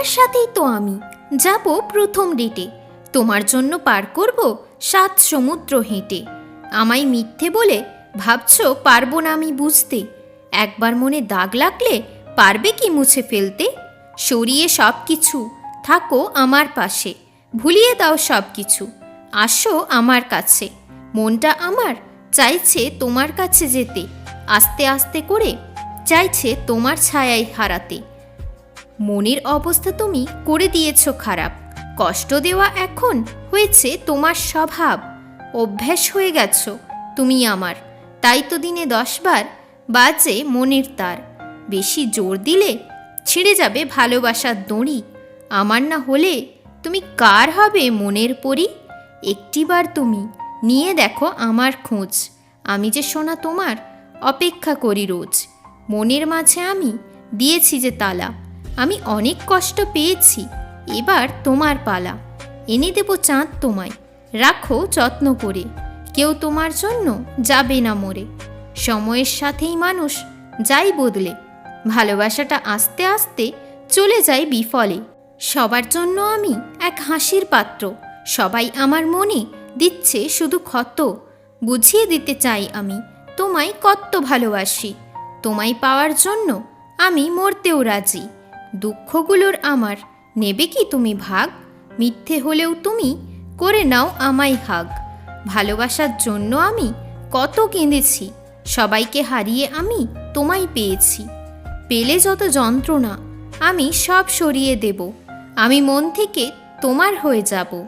তোমার সাথেই তো আমি। যাব প্রথম ডেটে তোমার জন্য পার করব সাত সমুদ্র হেঁটে। আমায় মিথ্যে বলে ভাবছ পারব না আমি বুঝতে। একবার মনে দাগ লাগলে পারবে কি মুছে ফেলতে? সরিয়ে সব কিছু থাকো আমার পাশে। ভুলিয়ে দাও সব কিছু আসো আমার কাছে। মনটা আমার চাইছে তোমার কাছে যেতে। আস্তে আস্তে করে চাইছে তোমার ছায়ায় হারাতে। মনের অবস্থা তুমি করে দিয়েছ খারাপ। কষ্ট দেওয়া এখন হয়েছে তোমার স্বভাব। অভ্যাস হয়ে গেছ তুমি আমার। তাই তো দিনে দশবার বাজে মনের তার। বেশি জোর দিলে ছিঁড়ে যাবে ভালোবাসার দড়ি। আমার না হলে তুমি কার হবে মনের পরি? একটিবার তুমি নিয়ে দেখো আমার খোঁজ। আমি যে শোনা তোমার অপেক্ষা করি রোজ। মনের মাঝে আমি দিয়েছি যে তালা। আমি অনেক কষ্ট পেয়েছি। এবার তোমার পালা। এনে দেবো চাঁদ তোমায়। রাখো যত্ন করে। কেউ তোমার জন্য যাবে না মরে। সময়ের সাথেই মানুষ যাই বদলে। ভালোবাসাটা আস্তে আস্তে চলে যায় বিফলে। সবার জন্য আমি এক হাসির পাত্র। সবাই আমার মনে দিচ্ছে শুধু ক্ষত। বুঝিয়ে দিতে চাই আমি, তোমায় কত ভালোবাসি। তোমায় পাওয়ার জন্য আমি মরতেও রাজি। দুঃখগুলোর আমার। নেবে কি তুমি ভাগ? মিথ্যে হলেও তুমি করে নাও আমায় হাগ। ভালোবাসার জন্য আমি কত কেঁদেছি, সবাইকে হারিয়ে আমি তোমায় পেয়েছি। পেলে যত যন্ত্রণা, আমি সব সরিয়ে দেব। আমি মন থেকে তোমার হয়ে যাব।